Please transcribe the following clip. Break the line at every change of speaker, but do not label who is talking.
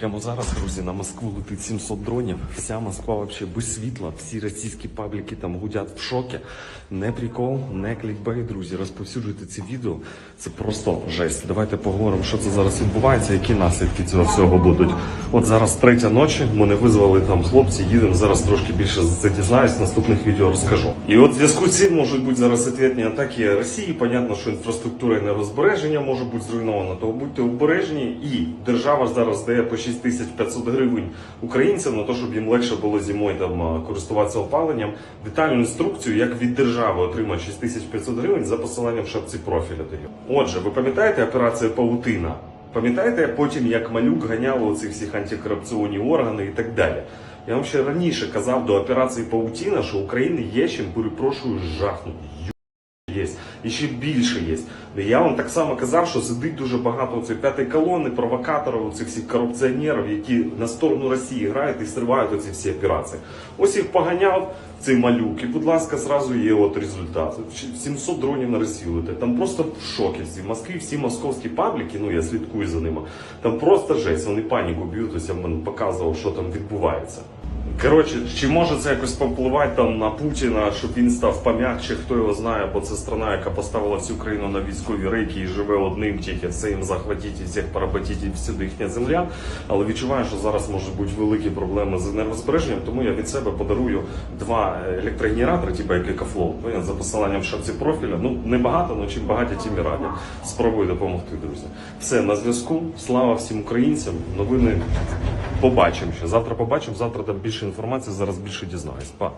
Прямо зараз, друзі, на Москву летить 700 дронів. Вся Москва вообще без світла. Всі російські пабліки там гудять в шокі. Не прикол, не клікбейт, друзі. Розповсюджуйте ці відео. Це просто жесть. Давайте поговоримо, що це зараз відбувається, які наслідки цього всього будуть. От зараз третя ночі. Мене визвали там хлопці. Їдемо зараз трошки більше за це дізнаюсь. Наступних відео розкажу. І от в зв'язку з цим можуть бути зараз відповідні атаки Росії. Понятно, що інфраструктура і нерозбереження може бути зруйнована. То будьте обережні. І держава зараз дає по 6500 гривень українцям на те, щоб їм легше було зимою там користуватися опаленням. Детальну інструкцію, як від держави отримати 6500 гривень за посиланням в шапці профіля. Отже, ви пам'ятаєте операцію Паутина? Пам'ятаєте потім, як малюк ганяв оці всіх антикорупційні органи і так далі? Я вам ще раніше казав до операції Паутіна, що України є чим перепрошую жахнути. Є. І ще більше є. Я вам так само казав, що сидить дуже багато цієї п'ятої колони, провокаторів, цих всіх корупціонерів, які на сторону Росії грають і стривають оці всі операції. Ось їх поганяв цей малюк, і, будь ласка, зразу є от результат. 700 дронів на Росію. Там просто в шокі всі. В Москві всі московські пабліки, ну я слідкую за ними. Там просто жесть, вони паніку б'ють, ось я вам показував, що там відбувається. Коротше, чи може це якось повпливати там на Путіна, щоб він став пом'якче, хто його знає, бо це страна, яка поставила всю країну на військові рейки і живе одним тільки це захватіть і всіх поработіть і всюди їхня земля. Але відчуваю, що зараз можуть бути великі проблеми з енергозбереженням, тому я від себе подарую два електрогенератори, типу як екофлоу, поняв, за посиланням в шапці профіля. Ну не багато, але чим багаті, тим і раді. Спробую допомогти, друзі. Все на зв'язку. Слава всім українцям. Новини побачимо ще. Завтра побачимо. Завтра там більше інформації. Зараз більше дізнаюсь. Па.